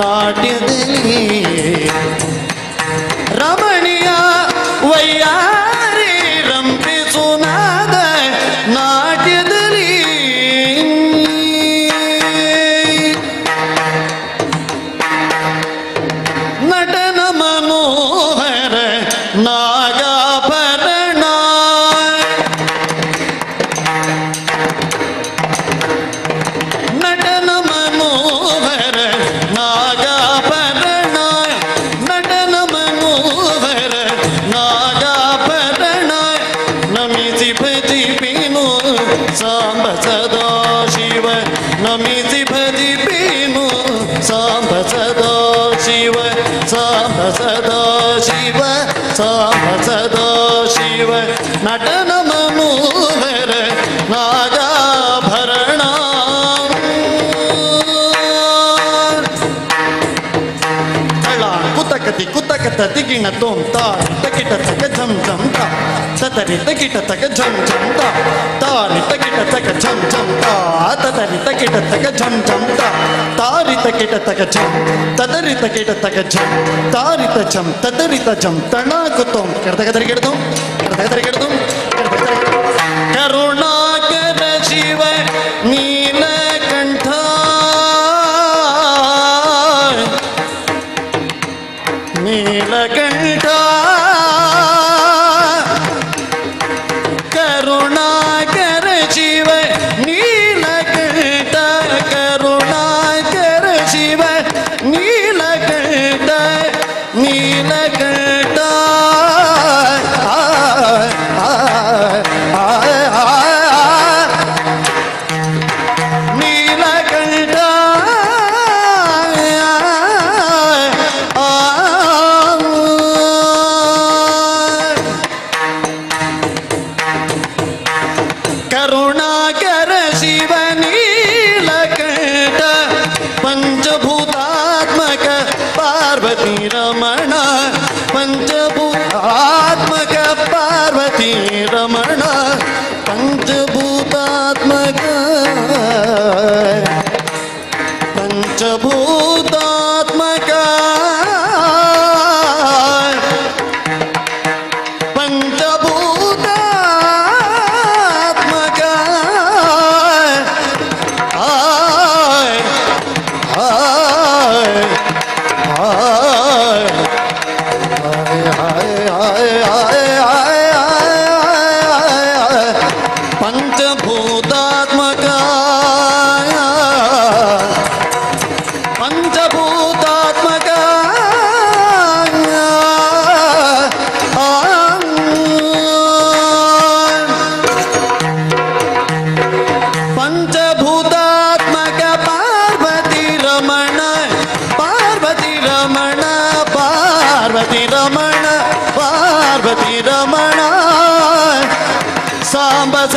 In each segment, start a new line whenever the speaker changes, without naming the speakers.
நாட்டியதில் సామ సదా శివ సామ సదా శివ నటన మనోహర నాగాభరణ. కుతకతి కుతకత తిగిణ తోం తా తకిట తక జం జం తా తతరి తకిట తగ జం జం తా. తారి తకిట తగ జం జం తా. తతరి తకిట తగ జం జం తా. తారి తకిట తగ జం తదరి తకిట తగ జం తారిత ఝం తదరిత ఝం తణాకుతం కిడతక తరిగెడతాం కిడతక తరిగెడతాం కిడతక తరిగెడతాం కరోనా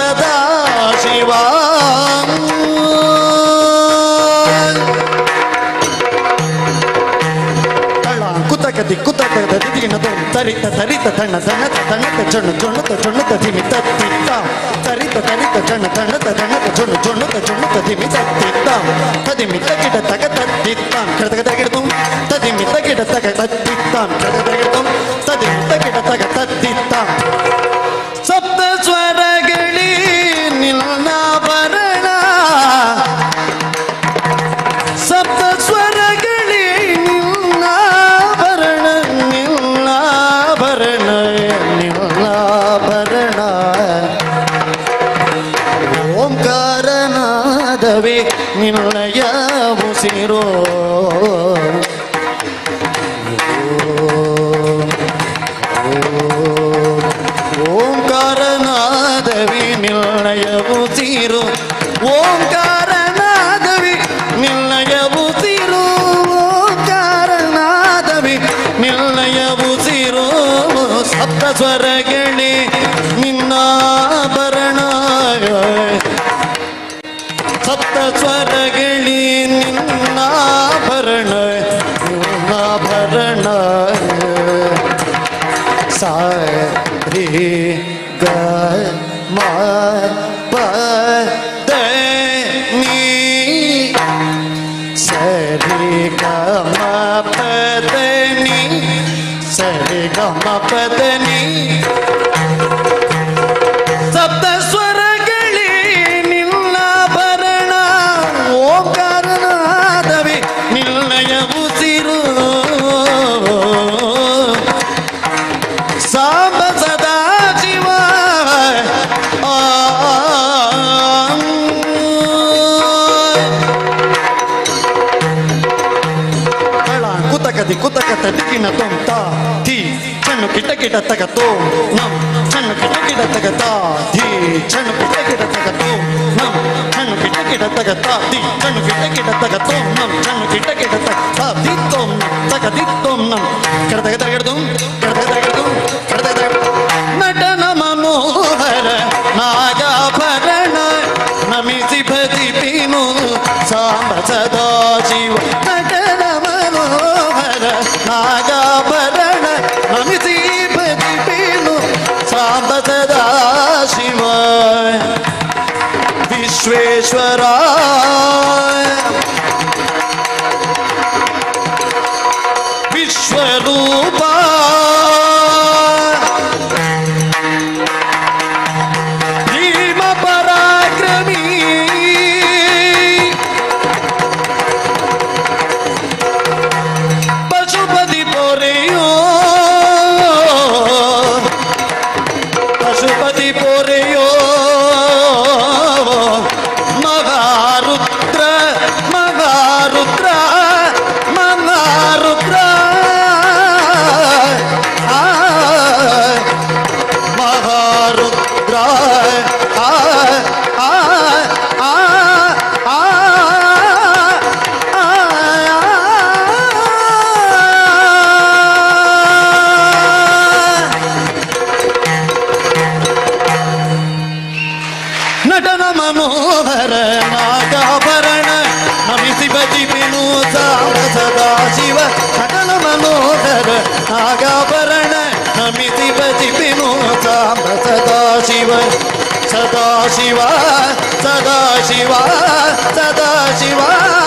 सदा शिवा ಕದಿ ಕುತಕ ದದಿದಿನ ದೊ ತರಿತ ತರಿತ ತಣ್ಣ ತಣತ ತಣತ ಚಣ ಚೊಣತ ಚೊಣತ ಧಿಮಿ ತತ್ತಿತ್ತ ತರಿತ ತರಿತ ಚಣ ತಣತ ತಣತ ಚೊಣ ಚೊಣತ ಚೊಣತ ಧಿಮಿ ತತ್ತಿತ್ತ ತದಿಮಿ ತಗಿಡ ತಗ ತತ್ತಿತ್ತ ಕೃತಕ ತಗಿಡತು ತದಿಮಿ ತಗಿಡ ತಗ ತತ್ತಿತ್ತ ಕೃತಕ ತಗಿಡತು ತದಿಮಿ ತಗಿಡ ತಗ ತತ್ತಿತ್ತ ಓಂಕಾರನಾದವೇ ನಿನ್ನಯ ಉಸಿರೋ ಧಾರಗಳೇ ನಿನ್ನಾಭರಣ ನಿನ್ನಾಭರಣ ಸಾರಿ ಗ ಮ ಪ ದ ನೀ ಸರಿ ಗ ಮ ಪ ದ ನೀ ಸರಿ ಗ ಮ ಪ ದ ನೀ తగది కుతక తటికిన తొంత. ధీ చెన్ను కిటకిట తగతో. నమ్ చెన్ను కిటకిట తగతా. ధీ చెన్ను కిటకిట తగతో. నమ్ చెన్ను కిటకిట తగతా. ధీ చెన్ను కిటకిట తగతో. నమ్ చెన్ను కిటకిట తగతా. ధీ తోం నమ్ తగది తోం నమ్ మనోహర నాగాభరణ నమితీపతి పేను సాంబ సదాశివ করে Sada Shiva, Sada Shiva, Sada Shiva.